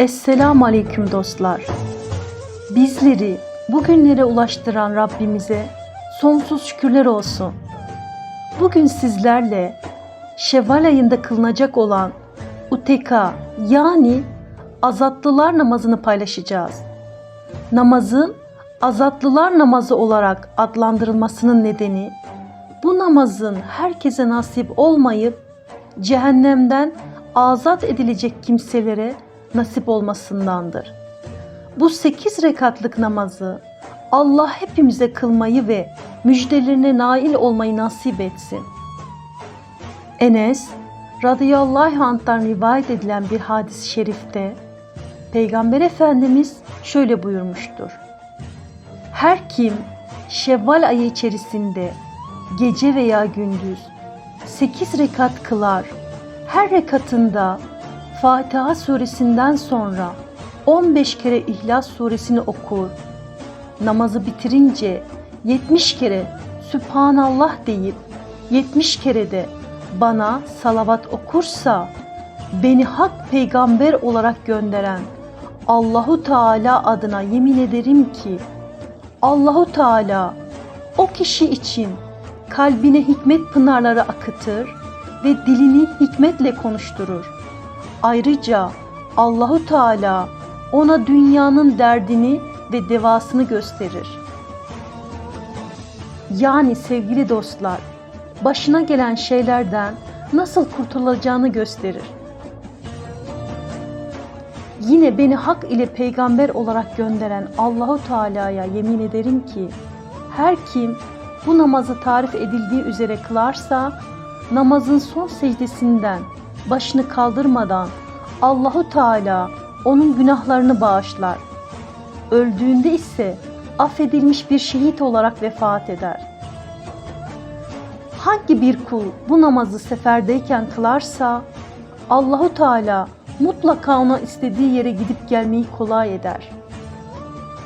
Esselamu Aleyküm dostlar. Bizleri bugünlere ulaştıran Rabbimize sonsuz şükürler olsun. Bugün sizlerle Şevval ayında kılınacak olan Uteka yani azatlılar namazını paylaşacağız. Namazın azatlılar namazı olarak adlandırılmasının nedeni bu namazın herkese nasip olmayıp cehennemden azat edilecek kimselere nasip olmasındandır. Bu sekiz rekatlık namazı Allah hepimize kılmayı ve müjdelerine nail olmayı nasip etsin. Enes radıyallahu anh'tan rivayet edilen bir hadis-i şerifte Peygamber Efendimiz şöyle buyurmuştur. Her kim Şevval ayı içerisinde gece veya gündüz 8 rekat kılar. Her rekatında Fatiha suresinden sonra 15 kere İhlas suresini okur. Namazı bitirince 70 kere Sübhanallah deyip 70 kere de bana salavat okursa beni hak peygamber olarak gönderen Allahu Teala adına yemin ederim ki Allahu Teala o kişi için kalbine hikmet pınarları akıtır ve dilini hikmetle konuşturur. Ayrıca Allahu Teala ona dünyanın derdini ve devasını gösterir. Yani sevgili dostlar, başına gelen şeylerden nasıl kurtulacağını gösterir. Yine beni hak ile peygamber olarak gönderen Allahu Teala'ya yemin ederim ki her kim bu namazı tarif edildiği üzere kılarsa namazın son secdesinden başını kaldırmadan Allahu Teala onun günahlarını bağışlar. Öldüğünde ise affedilmiş bir şehit olarak vefat eder. Hangi bir kul bu namazı seferdeyken kılarsa Allahu Teala mutlaka ona istediği yere gidip gelmeyi kolay eder.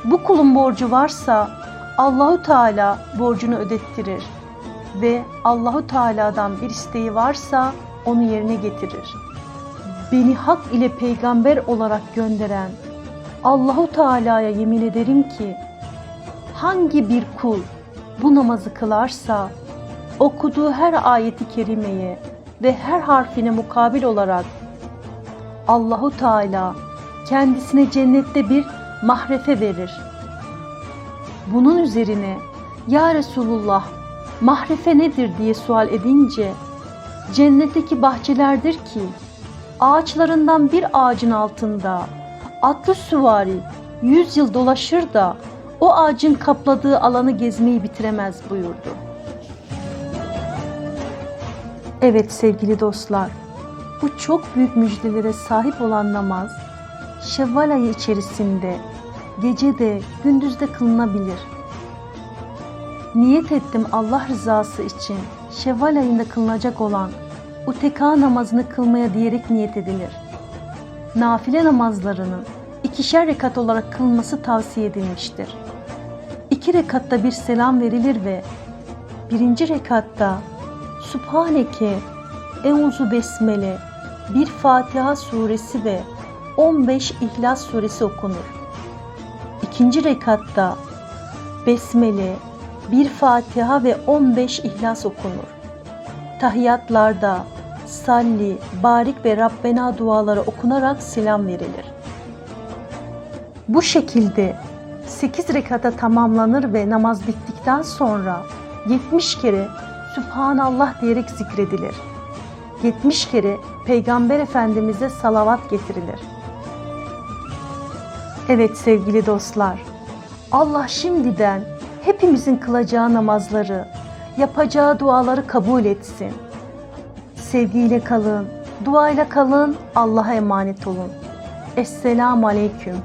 Bu kulun borcu varsa Allahu Teala borcunu ödettirir ve Allahu Teala'dan bir isteği varsa onu yerine getirir. Beni hak ile peygamber olarak gönderen Allahu Teala'ya yemin ederim ki hangi bir kul bu namazı kılarsa okuduğu her ayeti kerimeye ve her harfine mukabil olarak Allahu Teala kendisine cennette bir mahrefe verir. Bunun üzerine ya Resulullah mahrefe nedir diye sual edince cennetteki bahçelerdir ki ağaçlarından bir ağacın altında atlı süvari yüz yıl dolaşır da o ağacın kapladığı alanı gezmeyi bitiremez buyurdu. Evet sevgili dostlar, bu çok büyük müjdelere sahip olan namaz, Şevval ayı içerisinde gece de gündüz de kılınabilir. Niyet ettim Allah rızası için Şevval ayında kılınacak olan uteka namazını kılmaya diyerek niyet edilir. Nafile namazlarının ikişer rekat olarak kılınması tavsiye edilmiştir. İki rekatta bir selam verilir ve birinci rekatta Subhaneke, Euzu Besmele, bir Fatiha suresi ve 15 İhlas suresi okunur. İkinci rekatta Besmele, bir Fatiha ve 15 İhlas okunur. Tahiyatlarda salli, barik ve Rabbena duaları okunarak selam verilir. Bu şekilde 8 rekata tamamlanır ve namaz bittikten sonra 70 kere Sübhanallah diyerek zikredilir. 70 kere Peygamber Efendimiz'e salavat getirilir. Evet sevgili dostlar, Allah şimdiden hepimizin kılacağı namazları, yapacağı duaları kabul etsin. Sevgiyle kalın, duayla kalın, Allah'a emanet olun. Esselamu Aleyküm.